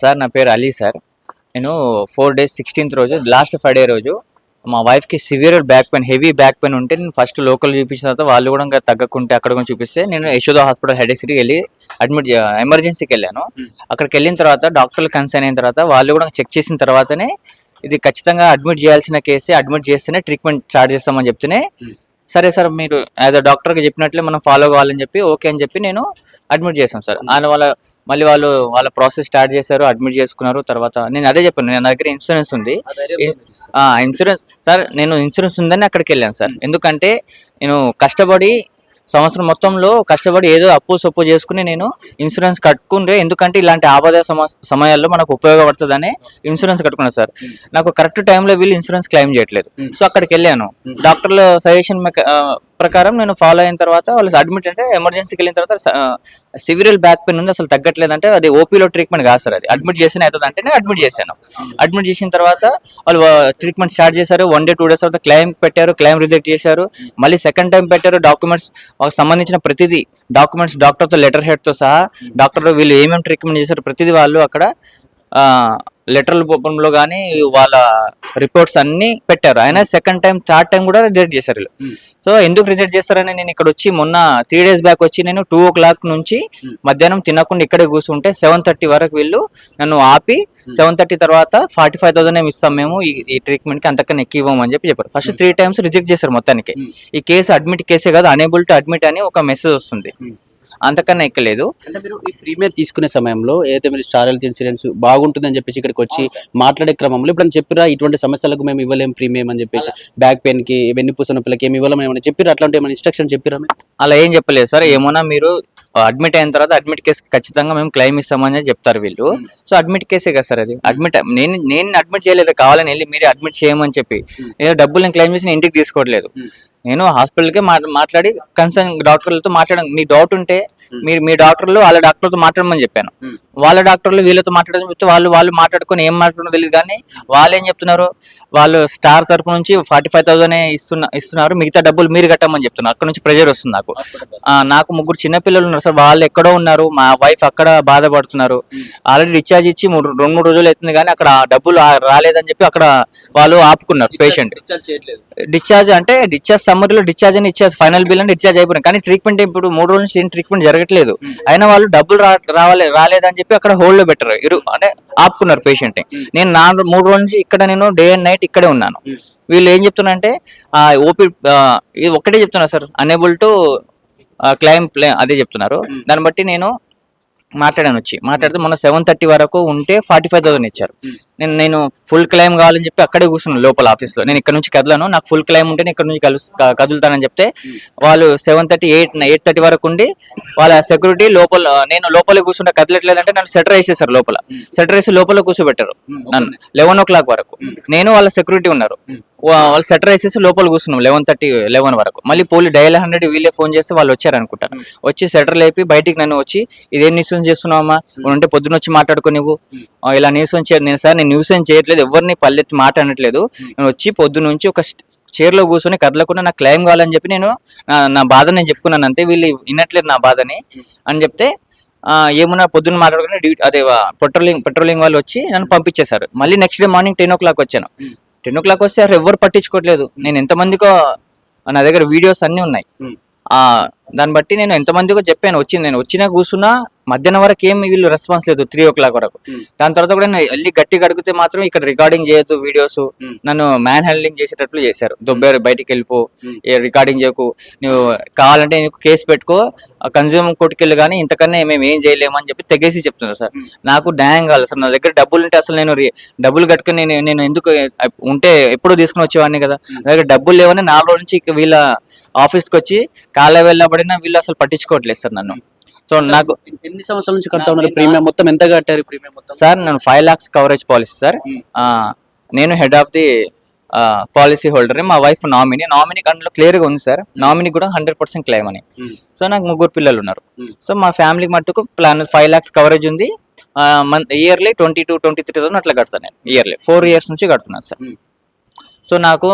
Sir నా పేరు Ali sir. నేను ఫోర్ డేస్ సిక్స్టీన్త్ రోజు లాస్ట్ ఫ్రైడే రోజు మా వైఫ్కి severe back pain heavy back pain ఉంటే నేను ఫస్ట్ లోకల్ చూపించిన తర్వాత వాళ్ళు కూడా ఇంకా తగ్గకుంటే అక్కడ కూడా చూపిస్తే నేను యశోద హాస్పిటల్ హెడేక్ సిటీకి వెళ్ళి అడ్మిట్ ఎమర్జెన్సీకి వెళ్ళాను. అక్కడికి వెళ్ళిన తర్వాత డాక్టర్లు కన్సర్న్ అయిన తర్వాత వాళ్ళు కూడా చెక్ చేసిన తర్వాతనే ఇది ఖచ్చితంగా అడ్మిట్ చేయాల్సిన కేసే అడ్మిట్ చేస్తేనే ట్రీట్మెంట్ స్టార్ట్ చేస్తామని చెప్తేనే సరే సార్ మీరు యాజ్ అ డాక్టర్గా చెప్పినట్లే మనం ఫాలో కావాలని చెప్పి ఓకే అని చెప్పి నేను అడ్మిట్ చేశాం సార్. ఆయన వాళ్ళ మళ్ళీ వాళ్ళు వాళ్ళ ప్రాసెస్ స్టార్ట్ చేశారు అడ్మిట్ చేసుకున్నారు తర్వాత నేను అదే చెప్పాను నేను నా దగ్గర ఇన్సూరెన్స్ ఉంది. Insurance sir. నేను ఇన్సూరెన్స్ ఉందని అక్కడికి వెళ్ళాను సార్. ఎందుకంటే నేను కష్టపడి సంవత్సరం మొత్తంలో కష్టపడి ఏదో అప్పు సొప్పు చేసుకుని నేను ఇన్సూరెన్స్ కట్టుకుంటే ఎందుకంటే ఇలాంటి ఆపద సమ సమయాల్లో మనకు ఉపయోగపడుతుందని ఇన్సూరెన్స్ కట్టుకున్నాను సార్. నాకు కరెక్ట్ టైంలో వీళ్ళు ఇన్సూరెన్స్ క్లెయిమ్ చేయట్లేదు. సో అక్కడికి వెళ్ళాను. డాక్టర్ల సజెషన్ ప్రకారం నేను ఫాలో అయిన తర్వాత వాళ్ళు అడ్మిట్ అంటే ఎమర్జెన్సీకి వెళ్ళిన తర్వాత సివిరల్ బ్యాక్ పెయిన్ ఉంది అసలు తగ్గట్లేదంటే అది ఓపీలో ట్రీట్మెంట్ కాదు సార్ అది. అడ్మిట్ చేసిన అవుతుంది అంటే నేను అడ్మిట్ చేశాను. అడ్మిట్ చేసిన తర్వాత వాళ్ళు ట్రీట్మెంట్ స్టార్ట్ చేశారు. వన్ డే టూ డేస్ తర్వాత క్లెయిమ్ పెట్టారు క్లెయిమ్ రిజెక్ట్ చేశారు. మళ్ళీ సెకండ్ టైం పెట్టారు. డాక్యుమెంట్స్ వాళ్ళకి సంబంధించిన ప్రతిదీ డాక్యుమెంట్స్ డాక్టర్తో లెటర్ హెడ్తో సహా డాక్టర్ వీళ్ళు ఏమేమి ట్రీట్మెంట్ చేశారు ప్రతిదీ వాళ్ళు అక్కడ లెటర్ల రూపంలో కానీ వాళ్ళ రిపోర్ట్స్ అన్ని పెట్టారు. అయినా సెకండ్ టైం థర్డ్ టైం కూడా రిజెక్ట్ చేశారు సో ఎందుకు రిజెక్ట్ చేస్తారని నేను ఇక్కడ వచ్చి మొన్న త్రీ డేస్ బ్యాక్ వచ్చి నేను టూ ఓ క్లాక్ నుంచి మధ్యాహ్నం తినకుండా ఇక్కడే కూర్చుంటే సెవెన్ థర్టీ వరకు వీళ్ళు నన్ను ఆపి సెవెన్ థర్టీ తర్వాత ఫార్టీ ఫైవ్ థౌసండ్ ఏమి ఇస్తాం మేము ఈ ట్రీట్మెంట్కి అంతకన్నా ఎక్కువ ఇవ్వమని చెప్పి చెప్పారు. ఫస్ట్ త్రీ టైమ్స్ రిజెక్ట్ చేశారు మొత్తానికి. ఈ కేసు అడ్మిట్ కేసే కాదు అనేబుల్ టు అడ్మిట్ అని ఒక మెసేజ్ వస్తుంది. అంతకన్నా ఎక్కలేదు. అంటే మీరు ఈ ప్రీమియం తీసుకునే సమయంలో ఏదైతే మీరు స్టార్ హెల్త్ ఇన్సూరెన్స్ బాగుంటుందని చెప్పేసి ఇక్కడికి వచ్చి మాట్లాడే క్రమంలో ఇప్పుడు చెప్పిరా ఇటువంటి సమస్యలకు మేము ఇవ్వలేం ప్రీమియం అని చెప్పేసి. బ్యాక్ పెయిన్కి వెన్నుపూస నొప్పులకి ఏమి ఇవ్వలేం ఏమైనా చెప్పిరా అట్లాంటి ఏమైనా ఇన్స్ట్రక్షన్ చెప్పిరా? అలా ఏం చెప్పలేదు సార్. ఏమన్నా మీరు అడ్మిట్ అయిన తర్వాత అడ్మిట్ కేసుకి ఖచ్చితంగా మేము క్లెయిమ్ ఇస్తామని చెప్తారు వీళ్ళు. సో అడ్మిట్ కేసే కదా సార్ అది? అడ్మిట్ నేను నేను అడ్మిట్ చేయలేదు కావాలని వెళ్ళి మీరే అడ్మిట్ చేయమని చెప్పి. నేను డబ్బులు నేను క్లెయిమ్ చేసి ఇంటికి తీసుకోవట్లేదు. నేను హాస్పిటల్కే మాట్లాడి కన్సర్న్ డాక్టర్లతో మాట్లాడాను మీ డౌట్ ఉంటే మీరు మీ డాక్టర్లు వాళ్ళ డాక్టర్తో మాట్లాడమని చెప్పాను. వాళ్ళ డాక్టర్లు వీళ్ళతో మాట్లాడడం చెప్తే వాళ్ళు వాళ్ళు మాట్లాడుకొని ఏం మాట్లాడడం తెలియదు కానీ వాళ్ళు ఏం చెప్తున్నారు? వాళ్ళు స్టార్ తరపు నుంచి ఫార్టీ ఫైవ్ థౌసండ్ ఇస్తున్న ఇస్తున్నారు. మిగతా డబ్బులు మీరు కట్టమని చెప్తున్నారు. అక్కడ నుంచి ప్రెజర్ వస్తుంది నాకు. నాకు ముగ్గురు చిన్న పిల్లలు ఉన్నారు సార్ వాళ్ళు ఎక్కడో ఉన్నారు మా వైఫ్ అక్కడ బాధపడుతున్నారు. ఆల్రెడీ డిశ్చార్జ్ ఇచ్చి మూడు రెండు మూడు రోజులు అవుతుంది కానీ అక్కడ డబ్బులు రాలేదని చెప్పి అక్కడ వాళ్ళు ఆపుకున్నారు పేషెంట్ డిశ్చార్జ్ అంటే డిశ్చార్జ్ సమ్మర్లో డిశ్చార్జ్ అని ఇచ్చారు ఫైనల్ బిల్ అని డిశ్చార్జ్ అయిపోయింది కానీ ట్రీట్మెంట్ ఇప్పుడు మూడు రోజుల నుంచి ఏం ట్రీట్మెంట్ జరగట్లేదు. అయినా వాళ్ళు డబ్బులు రావాలి రాలేదని చెప్పి అక్కడ హోల్డ్లో పెట్టారు. ఇరు అంటే ఆపుకున్నారు పేషెంట్ నేను నా మూడు రోజుల నుంచి ఇక్కడ నేను డే అండ్ నైట్ ఇక్కడే ఉన్నాను. వీళ్ళు ఏం చెప్తున్నారంటే ఓపీ ఇది ఒక్కటే చెప్తున్నారు sir. Unable to claim play అదే చెప్తున్నారు. దాన్ని బట్టి నేను మాట్లాడాను వచ్చి. మాట్లాడితే మొన్న సెవెన్ థర్టీ వరకు ఉంటే ఫార్టీ ఫైవ్ థౌసండ్ ఇచ్చారు నేను నేను ఫుల్ క్లైమ్ కావాలని చెప్పి అక్కడే కూర్చున్నాను లోపల ఆఫీస్లో నేను ఇక్కడ నుంచి కదలను నాకు ఫుల్ క్లైమ్ ఉంటే నేను ఇక్కడ నుంచి కలు కదులుతానని చెప్తే వాళ్ళు seven thirty eight eight thirty వరకు ఉండి వాళ్ళ సెక్యూరిటీ లోపల నేను లోపల కూర్చుంటే కదలట్లేదంటే నన్ను సెటర్ వేసేసారు లోపల. సెటర్ వేసి లోపల కూర్చోబెట్టారు. నన్ను లెవెన్ ఓ క్లాక్ వరకు. నేను వాళ్ళ సెక్యూరిటీ ఉన్నారు. వాళ్ళు సెటర్ వేసేసి లోపల కూర్చున్నాం లెవెన్ థర్టీ లెవెన్ వరకు. మళ్ళీ పోలీ డైల్ హండ్రెడ్ వీళ్ళే ఫోన్ చేస్తే వాళ్ళు వచ్చారు అనుకుంటాను వచ్చి సెటర్ లేపి బయటికి నన్ను వచ్చి ఇదేం న్యూసెన్స్ చేస్తున్నావమ్మా? ఉంటే పొద్దున వచ్చి మాట్లాడుకో నువ్వు ఇలా న్యూసెన్స్ చేయదు నేను సార్ నేను న్యూసెన్స్ చేయట్లేదు. ఎవరిని పల్లెత్తి మాట అనట్లేదు. నేను వచ్చి పొద్దున నుంచి ఒక చైర్లో కూర్చొని కదలకుండా నాకు క్లెయిమ్ కావాలని చెప్పి నేను నా- బాధ నేను చెప్పుకున్నాను అంతే. వీళ్ళు వినట్లేదు నా బాధని అని చెప్తే ఏమున్నా పొద్దున్న మాట్లాడుకుని డ్యూటీ అదే పెట్రోలింగ్ పెట్రోలింగ్ వాళ్ళు వచ్చి నన్ను పంపించేశారు. మళ్ళీ next day morning ten o'clock వచ్చాను టెన్ ఓ క్లాక్ వస్తే ఎవరు పట్టించుకోవట్లేదు. నేను ఎంతమందికో నా దగ్గర వీడియోస్ అన్నీ ఉన్నాయి. ఆ దాన్ని బట్టి నేను ఎంతమందికో చెప్పాను. వచ్చింది నేను వచ్చినా కూర్చున్నా మధ్యాహ్నం వరకు ఏం వీళ్ళు రెస్పాన్స్ లేదు త్రీ ఓ క్లాక్ వరకు దాని తర్వాత కూడా నేను వెళ్ళి గట్టిగా అడిగితే మాత్రం ఇక్కడ రికార్డింగ్ చేయొద్దు వీడియోస్ నన్ను మ్యాన్ హ్యాండ్లింగ్ చేసేటట్లు చేశారు. దొబ్బేరు బయటికి వెళ్ళిపో ఏ రికార్డింగ్ చేయకు నువ్వు కావాలంటే నీకు కేసు పెట్టుకో కన్జ్యూమర్ కోర్టుకి వెళ్ళి కానీ ఇంతకన్నా మేము ఏం చేయలేము అని చెప్పి తెగేసి చెప్తున్నారు సార్. నాకు న్యాయం కావాలి సార్. నా దగ్గర డబ్బులు ఉంటే అసలు నేను డబ్బులు కట్టుకుని నేను నేను ఎందుకు ఉంటే ఎప్పుడు తీసుకుని వచ్చేవాడిని కదా. నా దగ్గర డబ్బులు లేవని నాలుగు రోజుల నుంచి వీళ్ళ ఆఫీస్కి వచ్చి కాళ్ళ వెళ్ళబడినా వీళ్ళు అసలు పట్టించుకోవట్లేదు సార్ నన్ను. సో నాకు ఎన్ని సంవత్సరాల నుంచి కడతా ఉన్నారు? ప్రీమియం మొత్తం ఎంత కట్టారు ప్రీమియం మొత్తం? సార్ నేను five lakhs coverage policy sir. ఆ, నేను head of the policy holder మా వైఫ్ నామినీ నామినీ అందులో క్లియర్గా ఉంది సార్. నామినీ కూడా హండ్రెడ్ పర్సెంట్ క్లెయిమ్ అని. సో నాకు ముగ్గురు పిల్లలు ఉన్నారు. సో మా ఫ్యామిలీకి మట్టుకు ప్లాన్ ఫైవ్ లాక్స్ కవరేజ్ ఉంది. Month yearly twenty two twenty three thousand అట్లా కడతాను నేను ఇయర్లీ ఫోర్ ఇయర్స్ నుంచి కడుతున్నాను సార్. సో నాకు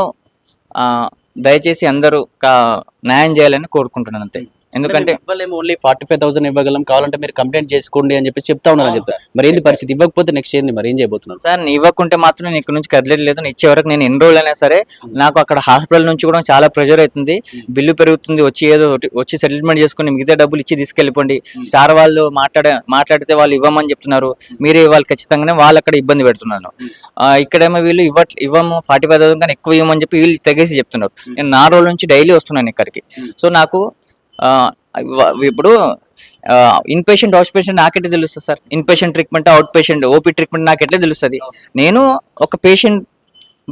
దయచేసి అందరూ కా- న్యాయం చేయాలని కోరుకుంటున్నాను అంతే. ఎందుకంటే ఇవ్వలేము ఓన్లీ ఫార్టీ ఫైవ్ థౌసండ్ ఇవ్వగలం. కావాలంటే మీరు కంప్లైంట్ చేసుకోండి అని చెప్పి చెప్తా ఉన్నారు అని చెప్తారు మరి ఏంది పరిస్థితి? ఇవ్వకపోతే నెక్స్ట్ ఏంది మరి ఏం చేయబోతున్నారు? సార్ నేను ఇవ్వకుంటే మాత్రం నేను ఇక్కడ నుంచి కదలేదు నేను ఇచ్చే వరకు నేను ఎన్ని రోజులైనా సరే నాకు అక్కడ హాస్పిటల్ నుంచి కూడా చాలా ప్రెషర్ అవుతుంది. బిల్లు పెరుగుతుంది. వచ్చి ఏదో వచ్చి సెటిల్మెంట్ చేసుకుని మిగతా డబ్బులు ఇచ్చి తీసుకెళ్ళిపోండి. సార్ వాళ్ళు మాట్లాడే మాట్లాడితే వాళ్ళు ఇవ్వమని చెప్తున్నారు. మీరే ఇవ్వాలి ఖచ్చితంగానే. వాళ్ళు అక్కడ ఇబ్బంది పెడుతున్నాను ఇక్కడేమో వీళ్ళు ఇవ్వట్ ఇవ్వము ఫార్టీ ఫైవ్ థౌసండ్ కానీ ఎక్కువ ఇవ్వమని చెప్పి వీళ్ళు తెగేసి చెప్తున్నారు. నేను నా రోజుల నుంచి డైలీ వస్తున్నాను ఇక్కడికి. సో నాకు ఇప్పుడు ఇన్ పేషెంట్ అవుట్ పేషెంట్ నాకెట్లా తెలుస్తుంది sir. In patient treatment out patient OP treatment నాకు ఎట్లా తెలుస్తుంది. నేను ఒక పేషెంట్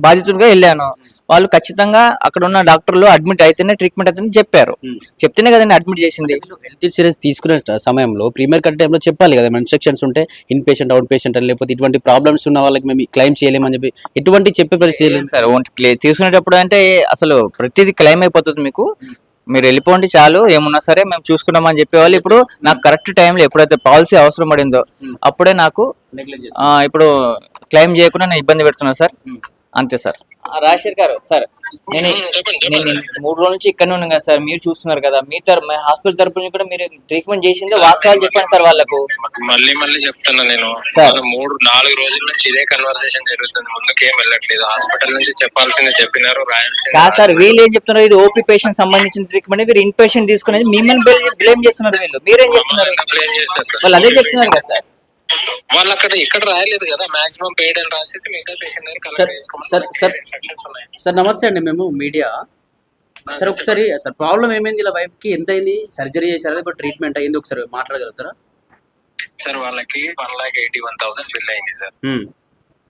బాధితుడిగా వెళ్ళాను. వాళ్ళు ఖచ్చితంగా అక్కడ ఉన్న డాక్టర్లు అడ్మిట్ అయితేనే ట్రీట్మెంట్ అయితేనే చెప్పారు. చెప్తేనే కదండి అడ్మిట్ చేసింది. హెల్త్ ఇన్సూరెన్స్ తీసుకునే సమయంలో ప్రీమియర్ కట్టే టైంలో చెప్పాలి కదా ఇన్స్ట్రక్షన్స్ ఉంటే ఇన్ పేషెంట్ అవుట్ పేషెంట్ అని లేకపోతే ఇటువంటి ప్రాబ్లమ్స్ ఉన్న వాళ్ళకి మేము క్లెయిమ్ చేయలేమని చెప్పి ఎటువంటి చెప్పే పరిస్థితి లేదు. సార్ తీసుకునేటప్పుడు అంటే అసలు ప్రతిదీ క్లెయిమ్ అయిపోతుంది మీకు. మీరు వెళ్ళిపోండి చాలు ఏమున్నా సరే మేము చూసుకున్నామని చెప్పేవాళ్ళు. ఇప్పుడు నాకు కరెక్ట్ టైంలో ఎప్పుడైతే పాలసీ అవసరం పడిందో అప్పుడే నాకు ఇప్పుడు క్లెయిమ్ చేయకుండా నేను ఇబ్బంది పెడుతున్నాను సార్. అంతే సార్. రాజశేఖర్ గారు సార్ నేను మూడు రోజుల నుంచి ఇక్కడనే ఉన్నాను కదా సార్ మీరు చూస్తున్నారు కదా. మీ తరపు హాస్పిటల్ తరపు నుంచి కూడా మీరు ట్రీట్మెంట్ చేసిందే వాస్తవాలు చెప్పండి సార్ వాళ్ళకు. మళ్ళీ మళ్ళీ చెప్తున్నా నేను. మూడు నాలుగు రోజుల నుంచి ఇదే కన్వర్సేషన్ జరుగుతుంది. ముందుకేం వెళ్ళట్లేదు. హాస్పిటల్ నుంచి చెప్పాల్సింది చెప్పినారు కాదు సార్ వీళ్ళు ఏం చెప్తున్నారు? ఇది ఓపీ పేషెంట్ సంబంధించిన ట్రీట్మెంట్ వీరు ఇన్ పేషెంట్ తీసుకునేది మిమ్మల్ని బ్లేమ్ చేస్తున్నారు వీళ్ళు. మీరేం చెప్తున్నారు. వాళ్ళు అదే చెప్తున్నారు కదా సార్. వాళ్ళు అక్కడ ఇక్కడ రాయలేదు కదా మాక్సిమం పెయిడ్ అని రాసేసి మిగతా పేషెంట్ దగ్గర సార్, కలెక్ట్ చేసుకోమని సార్, సార్. instructions ఉన్నాయి. సార్ నమస్తే అండి మేము మీడియా. సార్ ఒకసారి సార్ ప్రాబ్లం ఏమైంది ఇలా వైఫ్కి? ఎంత అయింది? సర్జరీ చేశారా? లేకపోతే ట్రీట్మెంట్ అయింది ఒకసారి మాట్లాడగలుగుతారా? సార్ వాళ్ళకి one lakh eighty one thousand bill అయింది సార్.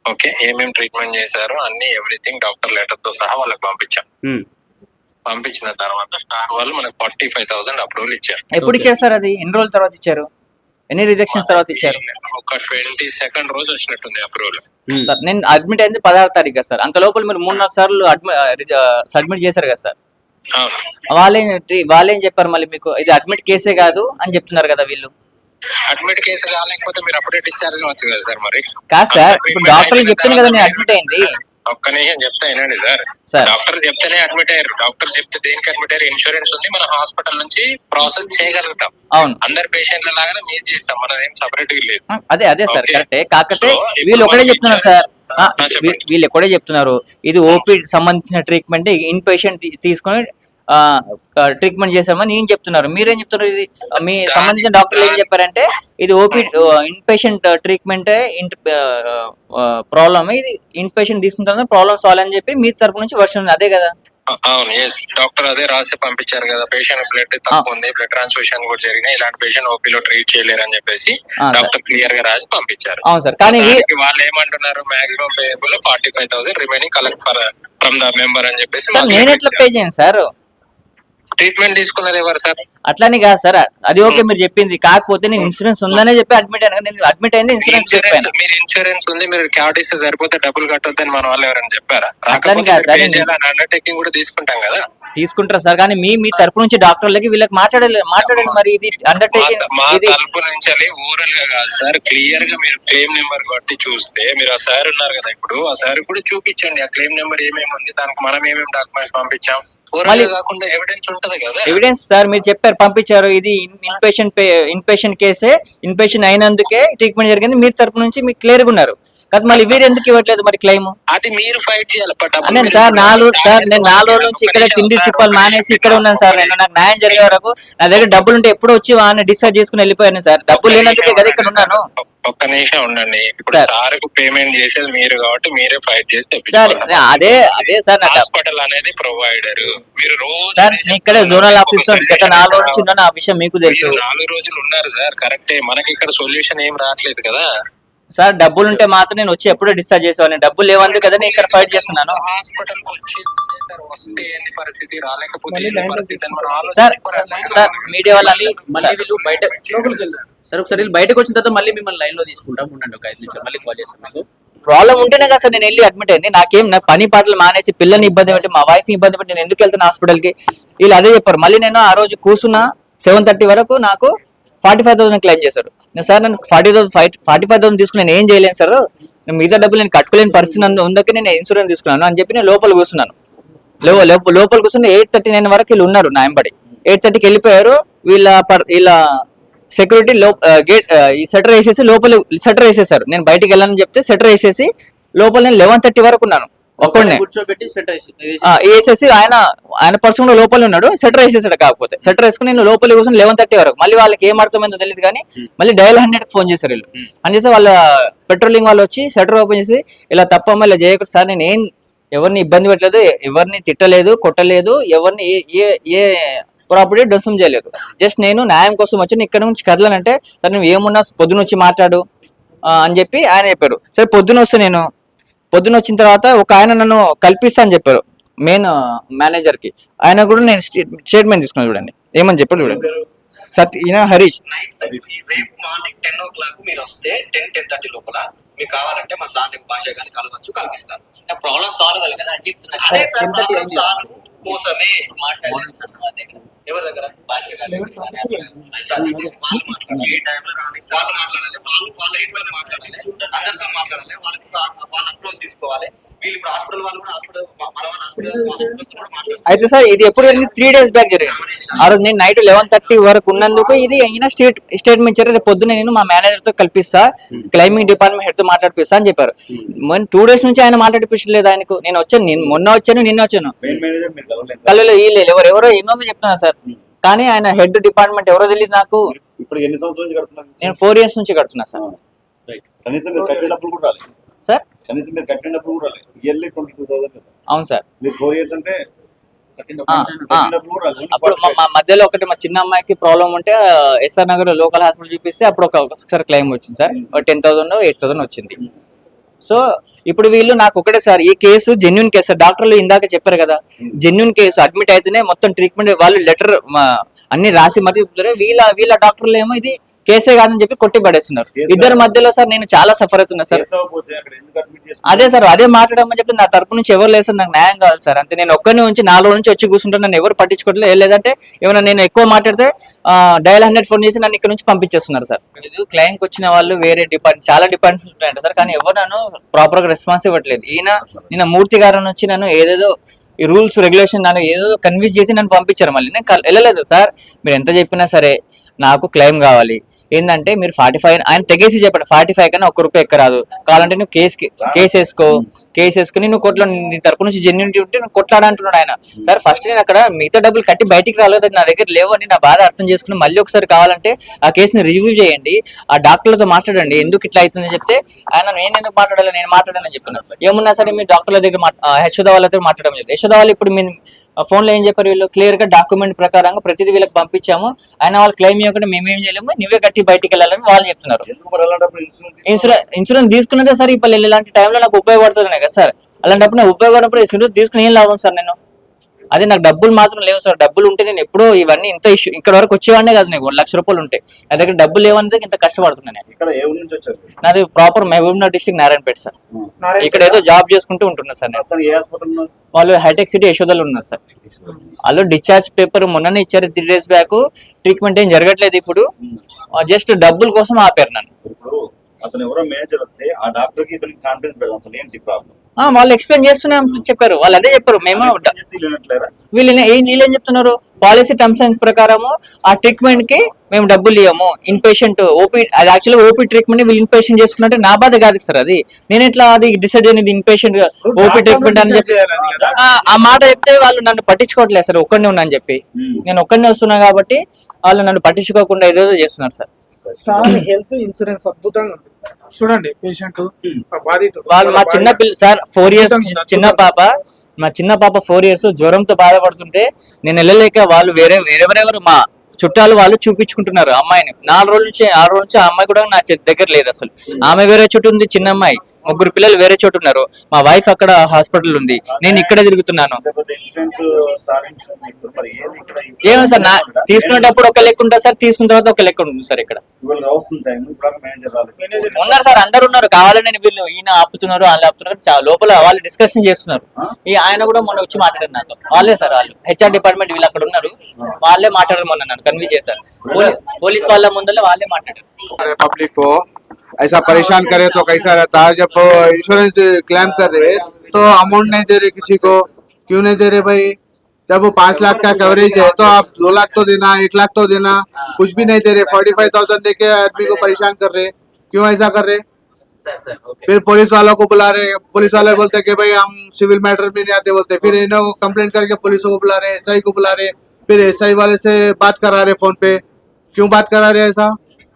ఓకే ఏమేం ట్రీట్మెంట్ చేశారో అన్ని ఎవ్రీథింగ్ డాక్టర్ లెటర్తో సహా వాళ్ళకి పంపించాం. ఉమ్. పంపించిన తర్వాత స్టార్ వాళ్ళు మనకు ఫార్టీ ఫైవ్ థౌసండ్ అప్రూవల్ ఇచ్చారు. ఎప్పుడు ఇచ్చారు సార్ అది? ఎన్ని రోజుల తర్వాత ఇచ్చారు? ఎన్ని రిజెక్షన్స్ తర్వాత ఇచ్చారు? ఒక ట్వంటీ సెకండ్ రోజు వచ్చినట్టుంది అప్రూవల్ ఉమ్. సార్ నేను అడ్మిట్ అయింది పదహారు తారీఖు కదా సార్. అంత లోపల మీరు మూడు నాలుగు సార్లు అడ్మిట్ సబ్మిట్ చేశారు కదా సార్. వాళ్ళేం ట్రీ- వాళ్ళేం చెప్పారు మళ్ళీ మీకు? ఇది అడ్మిట్ కేసే కాదు అని చెప్తున్నారు కదా వీళ్ళు. అడ్మిట్ కేసు కాలేకపోతే మీరు అప్పుడే డిశ్చార్జ్ కదా సార్ మరి? కాదు సార్ ఇప్పుడు డాక్టర్లు చెప్తాను కదా నేను అడ్మిట్ అయింది. ఒక్క నిమిషం చెప్తా వినండి సార్. సార్. డాక్టర్ చెప్తేనే అడ్మిట్ అయ్యారు. డాక్టర్ చెప్తే దేనికి అడ్మిట్ అయ్యారు? ఇన్సూరెన్స్ ఉంది మన హాస్పిటల్ నుంచి ప్రాసెస్ చేయగలుగుతాం. అవును. అందరు పేషెంట్ల లాగానే మీరు చేస్తాం మనది సపరేట్ లేదు. అదే అదే సార్. కరెక్టే కాకపోతే వీళ్ళు ఒకటే చెప్తున్నారు సార్. వీళ్ళు ఒకటే చెప్తున్నారు. ఇది ఓపీ సంబంధించిన ట్రీట్మెంట్ ఇన్ పేషెంట్ తీసుకొని ట్రీట్మెంట్ చేసామని ఏం చెప్తున్నారు. మీరేం చెప్తున్నారు ఇది? మీ సంబంధించిన డాక్టర్లు ఏం చెప్పారంటే ఇది OP in patient treatment in problem ఇది ఇన్ పేషెంట్ తీసుకున్న తర్వాత ప్రాబ్లమ్ సాల్వ్ అని చెప్పి మీ తరపు నుంచి వర్షన్ అదే కదా? అవును ఎస్ డాక్టర్ అదే రాసి పంపించారు కదా. పేషెంట్ బ్లడ్ తక్కువ ఉంది బ్లడ్ ట్రాన్స్ఫ్యూషన్ కూడా జరిగినాయి. ఇలాంటి పేషెంట్ ఓపీలో ట్రీట్ చేయలేరు అని చెప్పేసి. డాక్టర్ క్లియర్గా రాసి పంపించారు. అవును సార్ కానీ వాళ్ళు ఏమంటున్నారు? Maximum payable forty five thousand remaining collect from the member అని చెప్పేసి నేను ఎట్లా పే చేయను సార్? ట్రీట్మెంట్ తీసుకున్నది ఎవరు సార్? అట్లని కాదు సార్. అది ఓకే మీరు చెప్పింది. కాకపోతే నేను ఇన్సూరెన్స్ ఉందనే చెప్పి అడ్మిట్ అయినా నేను అడ్మిట్ అయింది ఇన్సూరెన్స్ చెప్పాను. మీరు ఇన్సూరెన్స్ ఉంది మీరు క్యాట్ ఇస్తే సరిపోతే డబ్బులు కట్టొద్దని మన వాళ్ళు ఎవరైనా చెప్పారా? అట్లని కాదు సార్, అండర్టేకింగ్ కూడా తీసుకుంటాం కదా. తీసుకుంటారు సార్. కానీ మీ మీ తరపు నుంచి డాక్టర్లకి వీళ్ళకి మాట్లాడాలి మాట్లాడాలి మరి ఇది అండర్టేకింగ్ మా- తలుపు నుంచి ఓరల్గా కాదు సార్. క్లియర్గా మీరు క్లెయిమ్ నెంబర్ బట్టి చూస్తే మీరు ఆ సార్ ఉన్నారు కదా ఇప్పుడు ఆ సార్ కూడా చూపించండి. ఆ క్లెయిమ్ నెంబర్ ఏమేమి ఉంది? దానికి మనం ఏమేమి డాక్యుమెంట్స్ పంపించాం? కాకుండా ఎవిడెన్స్ ఉంటది కదా. ఎవిడెన్స్ సార్ మీరు చెప్పారు పంపించారు. ఇది ఇన్ పేషెంట్ ఇన్ పేషెంట్ కేసే ఇన్ పేషెంట్ అయినందుకే ట్రీట్మెంట్ జరిగింది. మీరు తరపు నుంచి మీకు క్లియర్గా ఉన్నారు. కాదు మళ్ళీ వీరు ఎందుకు ఇవ్వట్లేదు మరి క్లెయిమ్ అది మీరు ఫైట్ చేయాలి సార్ నాలుగు సార్ నేను నాలుగు రోజుల నుంచి ఇక్కడే తిండి తిప్పాలు మానేసి ఇక్కడ ఉన్నాను సార్. నేను నాకు న్యాయం జరిగే వరకు నా దగ్గర డబ్బులు ఉంటే ఎప్పుడు వచ్చి వాడిని డిశ్చార్జ్ చేసుకుని వెళ్ళిపోయాను సార్. డబ్బులు లేనందుకే కదా ఇక్కడ ఉన్నాను. ఒక్క నిమిషం ఉండండి. ఇప్పుడు సార్. పేమెంట్ చేసేది మీరు కాబట్టి మీరే ఫైట్ చేసి సార్. అదే అదే సార్ హాస్పిటల్ అనేది ప్రొవైడర్ మీరు రోజు సార్ ఇక్కడే జోనల్ ఆఫీస్ గత నాలుగు రోజుల ఉన్నాను. ఆ విషయం మీకు తెలుసు. నాలుగు రోజులు ఉన్నారు సార్. కరెక్టే మనకి ఇక్కడ సొల్యూషన్ ఏం రావట్లేదు కదా. సార్ డబ్బులు ఉంటే మాత్రం నేను వచ్చి ఎప్పుడో డిశ్చార్జ్ చేసేవాడిని. డబ్బులు లేవందుకు కదా నేను ఇక్కడ ఫైట్ చేస్తున్నాను. హాస్పిటల్ వచ్చి సార్ వస్తే ఏంది పరిస్థితి? రాలేకపోతే ఏంది పరిస్థితి అని మనం సార్ ఆలోచించుకోవాలి. సార్ మీడియా వాళ్ళని మళ్ళీ వీళ్ళు బయట సార్ ఒకసారి వీళ్ళు బయటకు వచ్చిన తర్వాత మళ్ళీ మిమ్మల్ని లైన్లో తీసుకుంటాం. ఉండండి ఒక ఐదు నిమిషాలు. మళ్ళీ కాల్ చేస్తాం మీకు. ప్రాబ్లం ఉంటేనే కదా సార్ నేను వెళ్ళి అడ్మిట్ అయింది. నాకేం నా పని పాటలు మానేసి పిల్లని ఇబ్బంది పెట్టి మా వైఫ్ ఇబ్బంది పెట్టి నేను ఎందుకు వెళ్తాను హాస్పిటల్కి? వీళ్ళు అదే చెప్పారు. మళ్ళీ నేను ఆ రోజు కూర్చున్నా సెవెన్ థర్టీ వరకు నాకు ఫార్టీ ఫైవ్ థౌసండ్ క్లెయిమ్ చేశారు నేను సార్ నేను forty thousand five forty five thousand తీసుకుని నేను ఏం చేయలేను సార్? నేను మిగతా డబ్బులు నేను కట్టుకోలేని పరిస్థితి నన్ను ఉందకే నేను ఇన్సూరెన్స్ తీసుకున్నాను అని చెప్పి నేను లోపల కూర్చున్నాను. లోపల లోపల కూర్చుని ఎయిట్ థర్టీ నైన్ వరకు వీళ్ళు ఉన్నారు నా ఎంబడి ఎయిట్ థర్టీకి వెళ్ళిపోయారు. వీళ్ళ పర్ వీళ్ళ సెక్యూరిటీ లో గేట్ ఈ సెటర్ వేసేసి లోపల సెటర్ వేసేసారు. నేను బయటికి వెళ్ళాలని చెప్తే సెటర్ వేసేసి లోపల నేను లెవెన్ థర్టీ వరకు ఉన్నాను. ఒక్కడినే. కూర్చోబెట్టి వేసేసి ఆయన ఆయన పర్సన్ కూడా లోపల ఉన్నాడు సెటర్ వేసేసాడు కాకపోతే. సెటర్ వేసుకుని నేను లోపల కూర్చొని లెవెన్ థర్టీ వరకు. మళ్ళీ వాళ్ళకి ఏం అర్థమైందో తెలియదు కానీ మళ్ళీ డయల్ హండ్రెడ్ ఫోన్ చేశారు వీళ్ళు. అని చేసి వాళ్ళ పెట్రోలింగ్ వాళ్ళు వచ్చి షటర్ ఓపెన్ చేసి ఇలా తప్ప ఇలా చేయకూడదు సార్ నేను ఏం ఎవరిని ఇబ్బంది పెట్టలేదు ఎవరిని తిట్టలేదు కొట్టలేదు ఎవరిని ఏ ఏ ప్రాపర్టీ ధ్వంసం చేయలేదు. జస్ట్ నేను న్యాయం కోసం వచ్చి ఇక్కడ నుంచి కదలనంటే సార్ నువ్వు ఏమున్నా పొద్దున వచ్చి మాట్లాడు అని చెప్పి ఆయన చెప్పారు. సరే పొద్దున వస్తే నేను పొద్దున వచ్చిన తర్వాత ఒక ఆయన నన్ను కల్పిస్తా అని చెప్పారు మెయిన్ మేనేజర్కి. ఆయన కూడా నేను స్టేట్మెంట్ తీసుకున్నాను చూడండి. ఏమని చెప్పాడు చూడండి. సత్ ఈయన హరీష్. రేపు మార్నింగ్ టెన్ ఓ క్లాక్ మీరు వస్తే టెన్ టెన్ థర్టీ లోపల మీకు కావాలంటే మా సార్ భాష కానీ కలవచ్చు కల్పిస్తాను. ప్రాబ్లమ్ సాల్వ్ అవ్వాలి కదా అని చెప్తున్నా అదే సార్ ప్రాబ్లం సాల్వ్ కోసమే ఎవరి దగ్గర భాష గాని సార్, వాళ్ళు మాట్లాడాలి. ఏ టైంలో రాని వాళ్ళు మాట్లాడాలి వాళ్ళు వాళ్ళ ఇంట్లో మాట్లాడాలి అండర్స్టాండ్ మాట్లాడాలి వాళ్ళకి వా- వాళ్ళ అప్రోచ్ తీసుకోవాలి వీళ్ళు ఇప్పుడు హాస్పిటల్ వాళ్ళు కూడా హాస్పిటల్ మన వాళ్ళ హాస్పిటల్ హాస్పిటల్ కూడా మాట్లాడాలి అయితే సార్ ఇది ఎప్పుడు జరిగింది త్రీ డేస్ బ్యాక్ జరిగింది? ఆ రోజు నేను నైట్ లెవెన్ థర్టీ వరకు ఉన్నందుకు ఇది అయినా స్టేట్ స్టేట్మెంట్ ఇచ్చారు రేపు పొద్దున నేను మా మేనేజర్తో కల్పిస్తా క్లైమింగ్ డిపార్ట్మెంట్ హెడ్తో మాట్లాడిపిస్తా అని చెప్పారు. మొన్న టూ డేస్ నుంచి ఆయన మాట్లాడిపించలేదు ఆయనకు. నేను వచ్చాను నేను మొన్న వచ్చాను నిన్న వచ్చాను. మెయిన్ మేనేజర్ మీరు కలవలేదు కళ్ళు వీళ్ళు ఎవరు ఎవరో ఏమేమో చెప్తున్నారు సార్. కానీ ఆయన హెడ్ డిపార్ట్మెంట్ ఎవరో తెలియదు నాకు. ఇప్పుడు ఎన్ని సంవత్సరాల నుంచి నేను ఫోర్ ఇయర్స్ నుంచి కడుతున్నా సార్. రైట్ కనీసం సార్? కనీసం మీరు కట్టినప్పుడు కూడా ఇయర్లీ ట్వంటీ టూ థౌసండ్ అవును సార్. మీరు ఫోర్ ఇయర్స్ అంటే అప్పుడు మా- మా మధ్యలో ఒకటి మా చిన్న అమ్మాయికి ప్రాబ్లం ఉంటే ఎస్ఆర్ నగర్ లోకల్ హాస్పిటల్ చూపిస్తే అప్పుడు ఒక ఒకసారి క్లెయిమ్ వచ్చింది sir. Ten thousand eight thousand వచ్చింది. సో ఇప్పుడు వీళ్ళు నాకు ఒకటే సార్ ఈ కేసు జెన్యున్ కేసు సార్. డాక్టర్లు ఇందాక చెప్పారు కదా జెన్యున్ కేసు అడ్మిట్ అయితేనే మొత్తం ట్రీట్మెంట్ వాళ్ళు లెటర్ అన్ని రాసి మరి చెప్తారు. వీళ్ళ వీళ్ళ డాక్టర్లు ఏమో ఇది కేసే కాదని చెప్పి కొట్టి పడేస్తున్నారు. ఇద్దరి మధ్యలో సార్ నేను చాలా సఫర్ అవుతున్నా సార్. అదే సార్ అదే మాట్లాడమని చెప్పి నా తరపు నుంచి ఎవరు లేదు సార్ నాకు న్యాయం కావాలి సార్. అంతే నేను ఒక్కరిని ఉంచి నాలుగు నుంచి వచ్చి కూర్చుంటే నన్ను ఎవరు పట్టించుకోవట్లేదు లేదంటే ఏమైనా నేను ఎక్కువ మాట్లాడితే డయల్ హండ్రెడ్ ఫోన్ చేసి నన్ను ఇక్కడ నుంచి పంపించేస్తున్నారు సార్. క్లయింట్కి వచ్చిన వాళ్ళు వేరే డిపార్ట్మెంట్ చాలా డిపార్ట్మెంట్స్ ఉంటాయంట సార్. కానీ ఎవరు నన్ను ప్రాపర్గా రెస్పాన్స్ ఇవ్వట్లేదు. ఈయన నిన్న మూర్తి గారు నుంచి నన్ను ఏదేదో ఈ రూల్స్ రెగ్యులేషన్ నన్ను ఏదో కన్విన్స్ చేసి నన్ను పంపించారు మళ్ళీ. నేను వెళ్ళలేదు. సార్ మీరు ఎంత చెప్పినా సరే నాకు క్లెయిమ్ కావాలి. ఏంటంటే మీరు ఫార్టీ ఫైవ్ ఆయన తెగేసి చెప్పాడు ఫార్టీ ఫైవ్ కన్నా ఒక్క రూపాయి ఎక్కరాదు కావాలంటే నువ్వు కేసు కేసు వేసుకో. కేసు వేసుకుని నువ్వు కొట్లా నీ తరపు నుంచి జెన్యునిటీ ఉంటే నువ్వు కొట్లాడంటున్నాడు ఆయన. సార్ ఫస్ట్ నేను అక్కడ మిగతా డబ్బులు కట్టి బయటికి రాలేదు. నా దగ్గర లేవు అని నా బాధ అర్థం చేసుకుని మళ్ళీ ఒకసారి కావాలంటే ఆ కేసుని రివ్యూ చేయండి. ఆ డాక్టర్లతో మాట్లాడండి. ఎందుకు ఇట్లా అవుతుందని చెప్తే ఆయన నేను ఎందుకు మాట్లాడాలి నేను మాట్లాడాలని చెప్తున్నాను ఏమున్నా సరే మీరు డాక్టర్ల దగ్గర మాట్- ఆ, యశోద వాళ్ళతో మాట్లాడడం చెప్పి. యశోద వాళ్ళు ఇప్పుడు మీ ఫోన్లో ఏం చెప్పారు వీళ్ళు? క్లియర్గా డాక్యుమెంట్ ప్రకారంగా ప్రతిదీ వీళ్ళకి పంపించాము. ఆయన వాళ్ళు క్లెయిమ్ చేయకుండా మేమేం చేయలేము. నువ్వే కట్టి బయటికి వెళ్ళాలని వాళ్ళు చెప్తున్నారు. ఇన్సూరెన్స్ ఇన్సూరెన్స్ తీసుకున్నదే సార్ ఇప్పుడు ఇలాంటి టైంలో నాకు ఉపయోగపడుతుంది కదా సార్. అలాంటప్పుడు నాకు ఉపయోగపడినప్పుడు ఇన్సూరెన్స్ తీసుకుని ఏం లాభం సార్ నేను? అదే నాకు డబ్బులు మాత్రం లేవు సార్. డబ్బులు ఉంటే నేను ఎప్పుడో ఇవన్నీ ఇంత ఇష్యూ ఇక్కడ వరకు వచ్చేవాడినే కాదు నాకు లక్ష రూపాయలు ఉంటాయి నా దగ్గర డబ్బులు లేవని ఇంత కష్టపడుతున్నాను నేను? నాది proper Mahabubnagar district Narayanpet sir. ఇక్కడ ఏదో జాబ్ చేసుకుంటూ ఉంటున్నా సార్ నేను. వాళ్ళు హైటెక్ సిటీ యశోదలు ఉన్నారు సార్. వాళ్ళు డిశ్చార్జ్ పేపర్ మొన్ననే ఇచ్చారు త్రీ డేస్ బ్యాక్. ట్రీట్మెంట్ ఏం జరగట్లేదు ఇప్పుడు. జస్ట్ డబ్బుల కోసం ఆపారు నన్ను. అతను ఎవరో మేనేజర్ వస్తే ఆ డాక్టర్కి ఇతనికి కాన్ఫిడెన్స్ పెడదాం అసలు ఏంటి ప్రాబ్లం వాళ్ళు ఎక్స్ప్లెయిన్ చేస్తూనే చెప్పారు వాళ్ళు అదే చెప్పారు మేము వీళ్ళు ఏం వీళ్ళు ఏం చెప్తున్నారు? పాలసీ టర్మ్స్ అండ్ ప్రకారము ఆ ట్రీట్మెంట్కి మేము డబ్బులు ఇవ్వము ఇన్ పేషెంట్ ఓపీ అది యాక్చువల్లీ ఓపీ ట్రీట్మెంట్ వీళ్ళు ఇన్ పేషెంట్ చేసుకున్నట్టే నా బాధ కాదు సార్ అది. నేను ఎట్లా అది డిసైడ్ అయినది ఇన్ పేషెంట్ ఓపీ ట్రీట్మెంట్ అని చెప్పి? ఆ, ఆ మాట చెప్తే వాళ్ళు నన్ను పట్టించుకోవట్లేదు సార్ ఒక్కడినే ఉన్నా అని చెప్పి. నేను ఒక్కడినే వస్తున్నా కాబట్టి వాళ్ళు నన్ను పట్టించుకోకుండా ఏదేదో చేస్తున్నారు సార్. స్టార్ హెల్త్ ఇన్సూరెన్స్ అద్భుతంగా ఉంది. చూడండి పేషెంట్ బాధితుడు. వాళ్ళు మా చిన్న పిల్ల సార్ ఫోర్ ఇయర్స్ చిన్న పాప. మా చిన్న పాప ఫోర్ ఇయర్స్ జ్వరంతో బాధపడుతుంటే నేను వెళ్ళలేక వాళ్ళు వేరే వేరెవరెవరు మా చుట్టాలు వాళ్ళు చూపించుకుంటున్నారు అమ్మాయిని. నాలుగు రోజుల నుంచి ఆరు రోజుల నుంచి ఆ అమ్మాయి కూడా నా దగ్గర లేదు అసలు. ఆమె వేరే చోటు ఉంది చిన్న అమ్మాయి. ముగ్గురు పిల్లలు వేరే చోటు ఉన్నారు. మా వైఫ్ అక్కడ హాస్పిటల్ ఉంది. నేను ఇక్కడ తిరుగుతున్నాను. ఏమో సార్ నా తీసుకునేటప్పుడు ఒక లెక్క ఉంటుంది సార్ తీసుకున్న తర్వాత ఒక లెక్క ఉంటుంది సార్ ఇక్కడ. ఉన్నారు సార్ అందరు ఉన్నారు. కావాలని వీళ్ళు ఈయన ఆపుతున్నారు వాళ్ళు ఆపుతున్నారు. లోపల వాళ్ళు డిస్కషన్ చేస్తున్నారు. ఈ ఆయన కూడా మొన్న వచ్చి మాట్లాడారు నాతో. వాళ్ళే సార్ వాళ్ళు. హెచ్ఆర్ డిపార్ట్మెంట్ వీళ్ళు అక్కడ ఉన్నారు. వాళ్ళే మాట్లాడారు మొన్న నన్ను కన్వీన్స్ చేశారు పోలీ- పోలీస్ వాళ్ళ ముందర వాళ్ళే మాట్లాడారు पब्लिक को ऐसा परेशान करे तो कैसा रहता है जब इंश्योरेंस क्लेम कर रहे तो अमाउंट नहीं दे रहे किसी को क्यों नहीं दे रहे भाई जब वो पांच लाख का कवरेज है तो आप दो लाख तो देना एक लाख तो देना कुछ भी नहीं दे रहे फोर्टी फाइव थाउजेंड दे के आदमी को परेशान कर रहे क्यों ऐसा कर रहे సార్ సార్ ఓకే फिर पुलिस वालों को बुला रहे पुलिस वाले बोलते कि भाई हम सिविल मैटर में नहीं आते बोलते फिर इन्हें कंप्लेंट करके पुलिस को बुला रहे एसआई को बुला रहे फिर एसआई वाले से बात करा रहे फ़ोन पे। क्यों बात करा रहे ऐसा?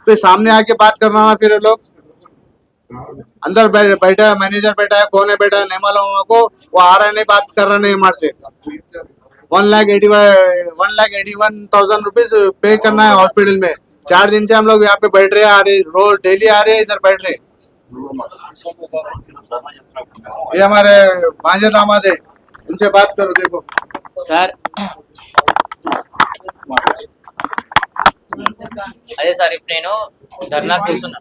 फिर सामने आके बात करना ना फिर लोग। अंदर बैठा है, मैनेजर बैठा है, कौन है बैठा है, नहीं मालूम हमको। वो आ रहे नहीं बात कर रहे, नहीं हमारे से। One lakh eighty one lakh eighty one thousand rupees pay करना है हॉस्पिटल में। चार दिन से हम लोग यहाँ पे बैठ रहे आ रहे रोज डेली आ रहे हैं, इधर बैठ रहे ये हमारे भांजे दामाद है। इनसे बात करो, देखो। సార్ అదే సార్ ఇప్పుడు నేను ధర్నా కూర్చున్నా.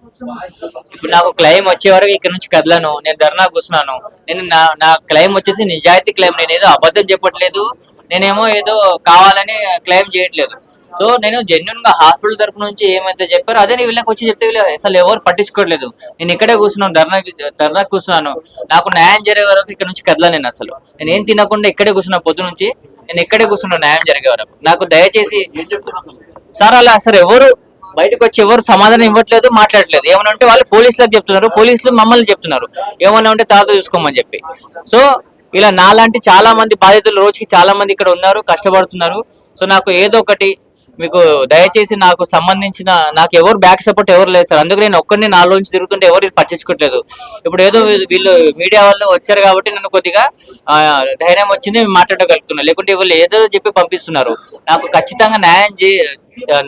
ఇప్పుడు నాకు క్లెయిమ్ వచ్చే వరకు ఇక్కడ నుంచి కదలను. నేను ధర్నా కూర్చున్నాను. నేను నా నా క్లెయిమ్ వచ్చేసి నిజాయితీ క్లెయిమ్ నేను ఏదో అబద్ధం చెప్పట్లేదు. నేనేమో ఏదో కావాలని క్లెయిమ్ చేయట్లేదు. సో నేను జెన్యున్గా హాస్పిటల్ తరపు నుంచి ఏమైతే చెప్పారో అదే నేను వీళ్ళకి వచ్చి చెప్తే వీళ్ళు అసలు ఎవరు పట్టించుకోవట్లేదు నేను ఇక్కడే కూర్చున్నాను ధర్నా ధర్నా కూర్చున్నాను. నాకు న్యాయం జరిగే వరకు ఇక్కడ నుంచి కదలను నేను అసలు. నేను ఏం తినకుండా ఇక్కడే కూర్చున్నా పొద్దు నుంచి. నేను ఇక్కడే కూర్చున్నాను న్యాయం జరిగే వరకు. నాకు దయచేసి సార్ అలా అసలు ఎవరు బయటకు వచ్చి ఎవరు సమాధానం ఇవ్వట్లేదు మాట్లాడట్లేదు. ఏమన్నా ఉంటే వాళ్ళు పోలీసులకు చెప్తున్నారు పోలీసులు మమ్మల్ని చెప్తున్నారు. ఏమైనా ఉంటే తర్వాత చూసుకోమని చెప్పి. సో ఇలా నాలాంటి చాలా మంది బాధితులు రోజుకి చాలా మంది ఇక్కడ ఉన్నారు కష్టపడుతున్నారు. సో నాకు ఏదో ఒకటి మీకు దయచేసి నాకు సంబంధించిన నాకు ఎవరు బ్యాక్ సపోర్ట్ ఎవరు లేదు సార్. అందుకే నేను ఒక్కరిని నాలో నుంచి తిరుగుతుంటే ఎవరు పట్టించుకోవట్లేదు ఇప్పుడు ఏదో వీళ్ళు మీడియా వాళ్ళు వచ్చారు కాబట్టి నన్ను కొద్దిగా ధైర్యం వచ్చింది మేము మాట్లాడగలుగుతున్నా. లేకుంటే వీళ్ళు ఏదో చెప్పి పంపిస్తున్నారు. నాకు ఖచ్చితంగా న్యాయం చే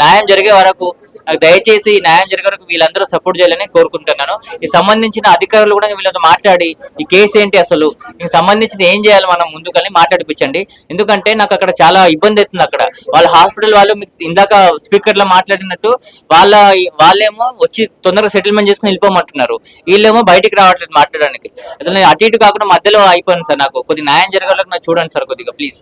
న్యాయం జరిగే వరకు నాకు దయచేసి ఈ న్యాయం జరిగే వరకు వీళ్ళందరూ సపోర్ట్ చేయాలని కోరుకుంటున్నాను. ఈ సంబంధించిన అధికారులు కూడా వీళ్ళతో మాట్లాడి ఈ కేసు ఏంటి అసలు? దీనికి సంబంధించింది ఏం చేయాలి మనం ముందుకని మాట్లాడిపించండి. ఎందుకంటే నాకు అక్కడ చాలా ఇబ్బంది అవుతుంది అక్కడ. వాళ్ళ హాస్పిటల్ వాళ్ళు మీకు ఇందాక స్పీకర్లో మాట్లాడినట్టు వాళ్ళ వాళ్ళేమో వచ్చి తొందరగా సెటిల్మెంట్ చేసుకుని వెళ్ళిపోమంటున్నారు. వీళ్ళేమో బయటికి రావట్లేదు మాట్లాడడానికి. అసలు అటు ఇటు కాకుండా మధ్యలో అయిపోయింది సార్ నాకు. కొద్దిగా న్యాయం జరగాలని నాకు చూడండి సార్ కొద్దిగా ప్లీజ్.